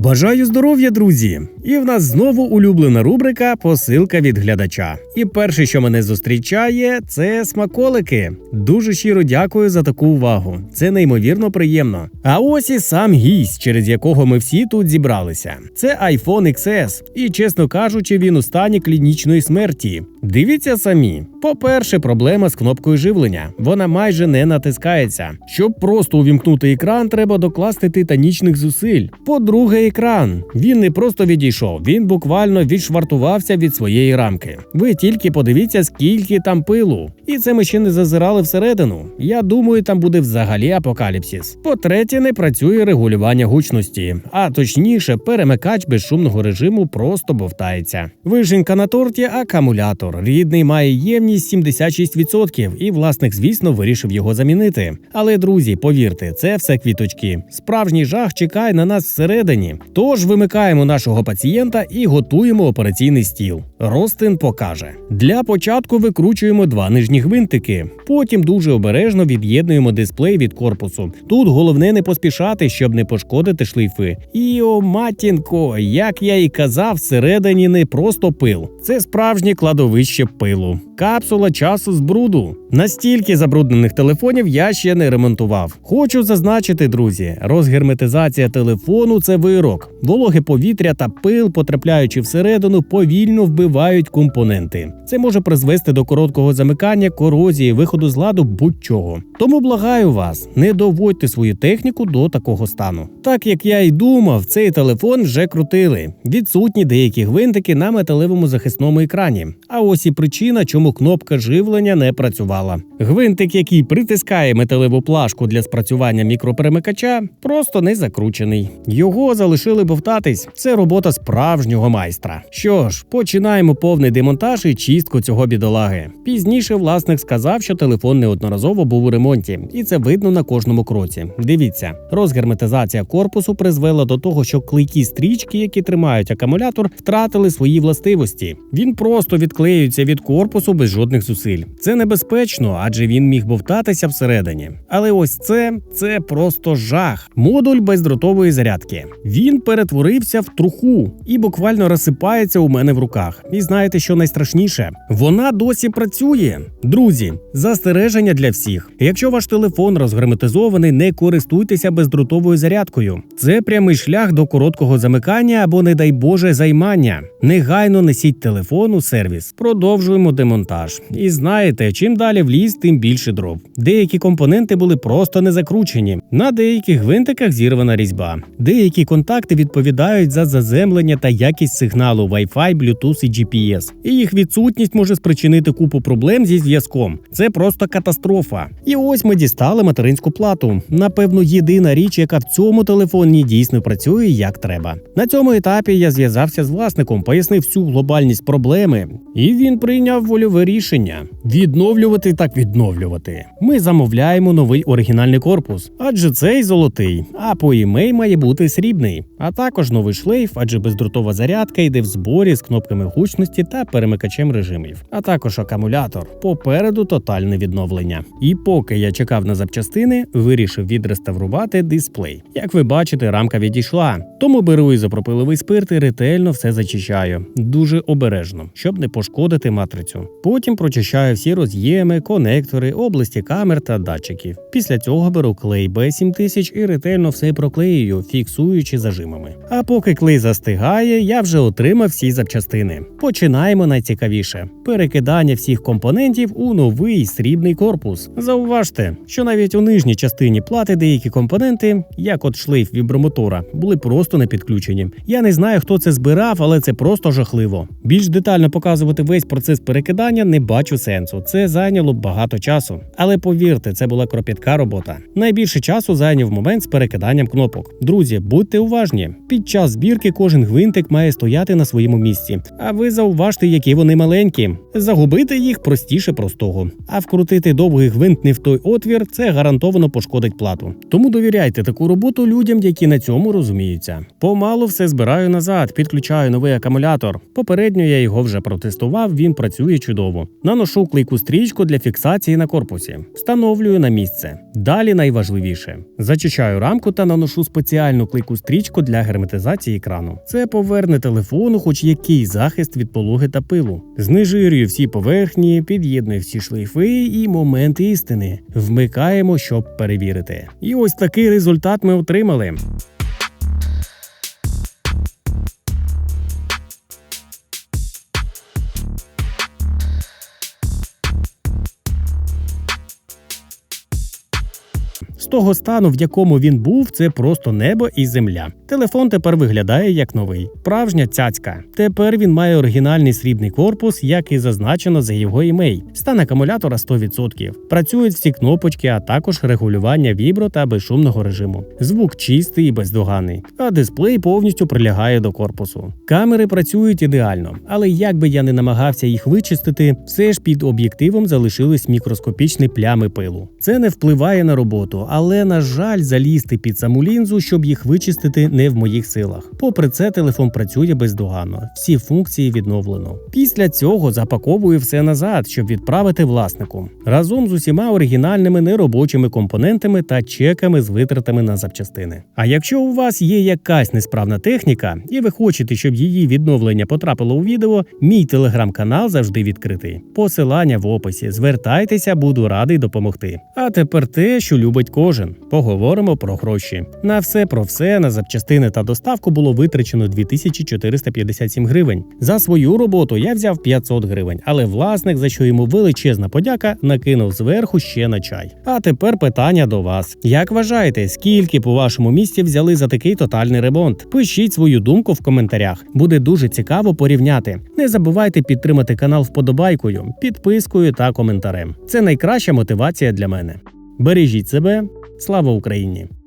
Бажаю здоров'я, друзі! І в нас знову улюблена рубрика Посилка від глядача. І перше, що мене зустрічає, це смаколики. Дуже щиро дякую за таку увагу. Це неймовірно приємно. А ось і сам гість, через якого ми всі тут зібралися. Це iPhone XS, і чесно кажучи, він у стані клінічної смерті. Дивіться самі. По-перше, проблема з кнопкою живлення. Вона майже не натискається. Щоб просто увімкнути екран, треба докласти титанічних зусиль. По-друге, екран. Він не просто відійшов, він буквально відшвартувався від своєї рамки. Ви тільки подивіться, скільки там пилу. І це ми ще не зазирали всередину. Я думаю, там буде взагалі апокаліпсис. По-третє, не працює регулювання гучності, а точніше, перемикач безшумного режиму просто бовтається. Вишенька на торті акумулятор. Рідний має ємність 76%, і власник, звісно, вирішив його замінити. Але друзі, повірте, це все квіточки. Справжній жах чекає на нас всередині. Тож вимикаємо нашого пацієнта і готуємо операційний стіл. Ростин покаже. Для початку викручуємо два нижні гвинтики. Потім дуже обережно від'єднуємо дисплей від корпусу. Тут головне не поспішати, щоб не пошкодити шлейфи. І о, матінко, як я і казав, всередині не просто пил, це справжнє кладовище пилу. Капсула часу з бруду. Настільки забруднених телефонів я ще не ремонтував. Хочу зазначити, друзі, розгерметизація телефону це вирок. Вологе повітря та пил, потрапляючи всередину, повільно вбивають компоненти. Це може призвести до короткого замикання, корозії, виходу з ладу будь-чого. Тому благаю вас, не доводьте свою техніку до такого стану. Так як я й думав, цей телефон вже крутили. Відсутні деякі гвинтики на металевому захисному екрані. А ось і причина, чому кнопка живлення не працювала. Гвинтик, який притискає металеву плашку для спрацювання мікроперемикача, просто не закручений. Його залишили бовтатись. Це робота справжнього майстра. Що ж, починаємо повний демонтаж і чистку цього бідолаги. Пізніше власник сказав, що телефон неодноразово був у ремонті, і це видно на кожному кроці. Дивіться, розгерметизація корпусу призвела до того, що клейкі стрічки, які тримають акумулятор, втратили свої властивості. Він просто відклеюється від корпусу без жодних зусиль. Це небезпечно, адже він міг бовтатися всередині. Але ось це це просто жах. Модуль бездротової зарядки. Він перетворився в труху і буквально розсипається у мене в руках. І знаєте, що найстрашніше? Вона досі працює. Друзі, застереження для всіх. Якщо ваш телефон розгерметизований, не користуйтеся бездротовою зарядкою. Це прямий шлях до короткого замикання або, не дай Боже, займання. Негайно несіть телефон у сервіс. Продовжуємо демонтаж. І знаєте, чим далі в ліс, тим більше дров. Деякі компоненти були просто не закручені. На деяких гвинтиках зірвана різьба. Деякі контакти відповідають за заземлення та якість сигналу Wi-Fi, Bluetooth і GPS. І їх відсутність може спричинити купу проблем зі зв'язком. Це просто катастрофа. І ось ми дістали материнську плату. Напевно, єдина річ, яка в цьому телефоні дійсно працює як треба. На цьому етапі я зв'язався з власником, пояснив всю глобальність проблеми, і він прийняв вольове рішення відновлювати так відновлювати. Ми замовляємо новий оригінальний корпус, адже цей золотий, а по імей має бути срібний, а також новий шлейф, адже бездротова зарядка йде в зборі з кнопками гучності та перемикачем режимів, а також акумулятор. Попереду тотальне відновлення. І поки я чекав на запчастини, вирішив відреставрувати дисплей. Як ви бачите, рамка відійшла. Тому беру ізопропиловий спирт і ретельно все зачищаю. Дуже обережно, щоб не пошкодити матрицю. Потім прочищаю всі роз'єми, конектори, області камер та датчиків. Після цього беру клей B7000 і ретельно все проклеюю, фіксуючи зажимами. А поки клей застигає, я вже отримав всі запчастини. Починаємо найцікавіше: перекидання всіх компонентів у новий срібний корпус. Зауважте, що навіть у нижній частині плати деякі компоненти, як от шлейф вібромотора, були просто не підключені. Я не знаю, хто це збирав, але це просто жахливо. Більш детально показувати весь процес перекидання не бачу сенсу. Це зайняло багато часу. Але повірте, це була кропітка робота. Найбільше часу зайняв момент з перекиданням кнопок. Друзі, будьте уважні. Під час збірки кожен гвинтик має стояти на своєму місці. А ви зауважте, які вони маленькі. Загубити їх простіше простого. А вкрутити довгий гвинт не в той отвір це гарантовано пошкодить плату. Тому довіряйте таку роботу людям, які на цьому розуміються. Помалу все збираю назад, підключаю новий акумулятор. Попередньо я його вже протестував, він працює чудово. Наношу клейку стрічку для фіксації на корпусі, встановлюю на місце. Далі найважливіше: зачищаю рамку та наношу спеціальну клейку стрічку кришечку для герметизації екрану. Це поверне телефону хоч якийсь захист від пологи та пилу. Знежирює всі поверхні, під'єднує всі шлейфи і момент істини. Вмикаємо, щоб перевірити. І ось такий результат ми отримали. З того стану, в якому він був, це просто небо і земля. Телефон тепер виглядає як новий. Справжня цяцька. Тепер він має оригінальний срібний корпус, як і зазначено за його імей. Стан акумулятора 100%. Працюють всі кнопочки, а також регулювання вібро та безшумного режиму. Звук чистий і бездоганний, а дисплей повністю прилягає до корпусу. Камери працюють ідеально, але як би я не намагався їх вичистити, все ж під об'єктивом залишились мікроскопічні плями пилу. Це не впливає на роботу, але на жаль, залізти під саму лінзу, щоб їх вичистити, не в моїх силах. Попри це, телефон працює бездоганно, всі функції відновлено. Після цього запаковую все назад, щоб відправити власнику разом з усіма оригінальними неробочими компонентами та чеками з витратами на запчастини. А якщо у вас є якась несправна техніка, і ви хочете, щоб її відновлення потрапило у відео, мій телеграм-канал завжди відкритий. Посилання в описі. Звертайтеся, буду радий допомогти. А тепер те, що любить кожен. Поговоримо про гроші. На все про все на запчастини та доставку було витрачено 2457 гривень. За свою роботу я взяв 500 гривень, але власник, за що йому величезна подяка, накинув зверху ще на чай. А тепер питання до вас: як вважаєте, скільки по вашому місті взяли за такий тотальний ремонт? Пишіть свою думку в коментарях. Буде дуже цікаво порівняти. Не забувайте підтримати канал вподобайкою, підпискою та коментарем. Це найкраща мотивація для мене. Бережіть себе, слава Україні!